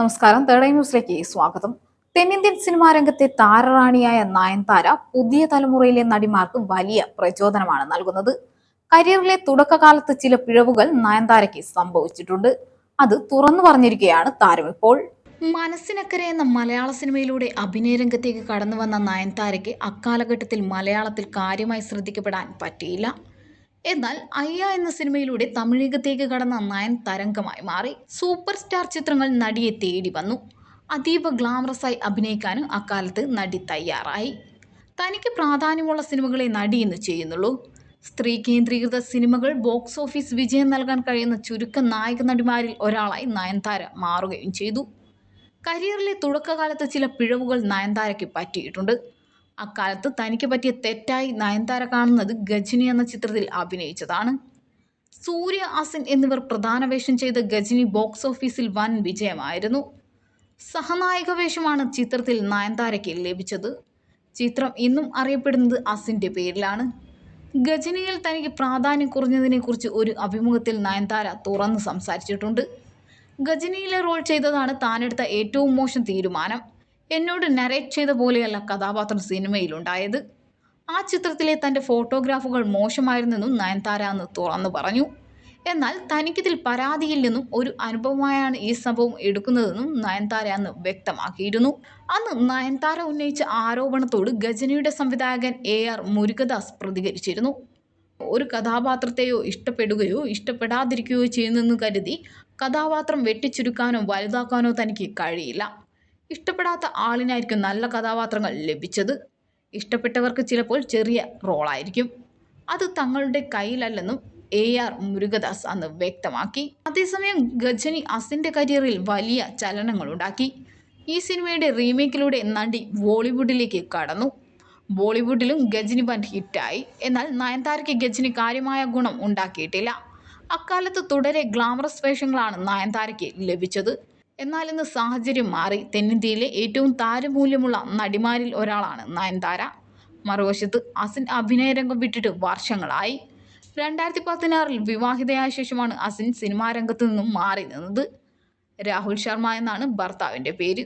നമസ്കാരം. Third eye ന്യൂസിലേക്ക് സ്വാഗതം. തെന്നിന്ത്യൻ സിനിമാ രംഗത്തെ താരറാണിയായ നയൻതാര പുതിയ തലമുറയിലെ നടിമാർക്ക് വലിയ പ്രചോദനമാണ് നൽകുന്നത്. കരിയറിലെ തുടക്കകാലത്ത് ചില പിഴവുകൾ നയൻതാരയ്ക്ക് സംഭവിച്ചിട്ടുണ്ട്. അത് തുറന്നു പറഞ്ഞിരിക്കുകയാണ് താരം ഇപ്പോൾ. മനസ്സിനക്കരെ എന്ന മലയാള സിനിമയിലൂടെ അഭിനയ രംഗത്തേക്ക് കടന്നു വന്ന നയൻതാരയ്ക്ക് അക്കാലഘട്ടത്തിൽ മലയാളത്തിൽ കാര്യമായി ശ്രദ്ധിക്കപ്പെടാൻ പറ്റിയില്ല. എന്നാൽ അയ്യ എന്ന സിനിമയിലൂടെ തമിഴകത്തേക്ക് കടന്ന നയൻ തരംഗമായി മാറി. സൂപ്പർ സ്റ്റാർ ചിത്രങ്ങൾ നടിയെ തേടി വന്നു. അതീവ ഗ്ലാമറസായി അഭിനയിക്കാനും അക്കാലത്ത് നടി തയ്യാറായി. തനിക്ക് പ്രാധാന്യമുള്ള സിനിമകളെ നടി എന്ന് ചെയ്യുന്നുള്ളൂ. സ്ത്രീ കേന്ദ്രീകൃത സിനിമകൾ ബോക്സ് ഓഫീസ് വിജയം നൽകാൻ കഴിയുന്ന ചുരുക്കം നായക നടിമാരിൽ ഒരാളായി നയൻതാര മാറുകയും ചെയ്തു. കരിയറിലെ തുടക്കകാലത്ത് ചില പിഴവുകൾ നയൻതാരയ്ക്ക് പറ്റിയിട്ടുണ്ട്. അക്കാലത്ത് തനിക്ക് പറ്റിയ തെറ്റായി നയൻതാര കാണുന്നത് ഗജിനി എന്ന ചിത്രത്തിൽ അഭിനയിച്ചതാണ്. സൂര്യ അസിൻ എന്നിവർ പ്രധാന വേഷം ചെയ്ത ഗജിനി ബോക്സ് ഓഫീസിൽ വൻ വിജയമായിരുന്നു. സഹനായക വേഷമാണ് ചിത്രത്തിൽ നയൻതാരയ്ക്ക് ലഭിച്ചത്. ചിത്രം ഇന്നും അറിയപ്പെടുന്നത് അസിന്റെ പേരിലാണ്. ഗജനിയിൽ തനിക്ക് പ്രാധാന്യം കുറഞ്ഞതിനെക്കുറിച്ച് ഒരു അഭിമുഖത്തിൽ നയൻതാര തുറന്ന് സംസാരിച്ചിട്ടുണ്ട്. ഗജനിയിലെ റോൾ ചെയ്തതാണ് താനെടുത്ത ഏറ്റവും മോശം തീരുമാനം. എന്നോട് നരേറ്റ് ചെയ്ത പോലെയല്ല കഥാപാത്രം സിനിമയിലുണ്ടായത്. ആ ചിത്രത്തിലെ തന്റെ ഫോട്ടോഗ്രാഫുകൾ മോശമായിരുന്നെന്നും നയൻതാര അന്ന് തുറന്നു പറഞ്ഞു. എന്നാൽ തനിക്കിതിൽ പരാതിയില്ലെന്നും ഒരു അനുഭവമായാണ് ഈ സംഭവം എടുക്കുന്നതെന്നും നയൻതാര അന്ന് വ്യക്തമാക്കിയിരുന്നു. അന്ന് നയൻതാര ഉന്നയിച്ച ആരോപണത്തോട് ഗജനിയുടെ സംവിധായകൻ എ ആർ മുരുകദാസ് പ്രതികരിച്ചിരുന്നു. ഒരു കഥാപാത്രത്തെയോ ഇഷ്ടപ്പെടുകയോ ഇഷ്ടപ്പെടാതിരിക്കുകയോ ചെയ്യുന്നെന്ന് കരുതി കഥാപാത്രം വെട്ടിച്ചുരുക്കാനോ വലുതാക്കാനോ തനിക്ക് കഴിയില്ല. ഇഷ്ടപ്പെടാത്ത ആളിനായിരിക്കും നല്ല കഥാപാത്രങ്ങൾ ലഭിച്ചത്. ഇഷ്ടപ്പെട്ടവർക്ക് ചിലപ്പോൾ ചെറിയ റോളായിരിക്കും. അത് തങ്ങളുടെ കയ്യിലല്ലെന്നും എ ആർ മുരുകദാസ് അന്ന് വ്യക്തമാക്കി. അതേസമയം ഗജനി അസിന്റെ കരിയറിൽ വലിയ ചലനങ്ങളുണ്ടാക്കി ഈ സിനിമയുടെ റീമേക്കിലൂടെ നടി ബോളിവുഡിലേക്ക് കടന്നു. ബോളിവുഡിലും ഗജനി ബാൻഡ് ഹിറ്റായി. എന്നാൽ നയൻതാരയ്ക്ക് ഗജനി കാര്യമായ ഗുണം ഉണ്ടാക്കിയിട്ടില്ല. അക്കാലത്ത് തുടരെ ഗ്ലാമറസ് വേഷങ്ങളാണ് നയൻതാരയ്ക്ക് ലഭിച്ചത്. എന്നാൽ ഇന്ന് സാഹചര്യം മാറി. തെന്നിന്ത്യയിലെ ഏറ്റവും താരമൂല്യമുള്ള നടിമാരിൽ ഒരാളാണ് നയൻതാര. മറുവശത്ത് അസിൻ അഭിനയ രംഗം വിട്ടിട്ട് വർഷങ്ങളായി. രണ്ടായിരത്തി പതിനാറിൽ വിവാഹിതയായ ശേഷമാണ് അസിൻ സിനിമാരംഗത്ത് നിന്നും മാറി നിന്നത്. രാഹുൽ ശർമ്മ എന്നാണ് ഭർത്താവിന്റെ പേര്.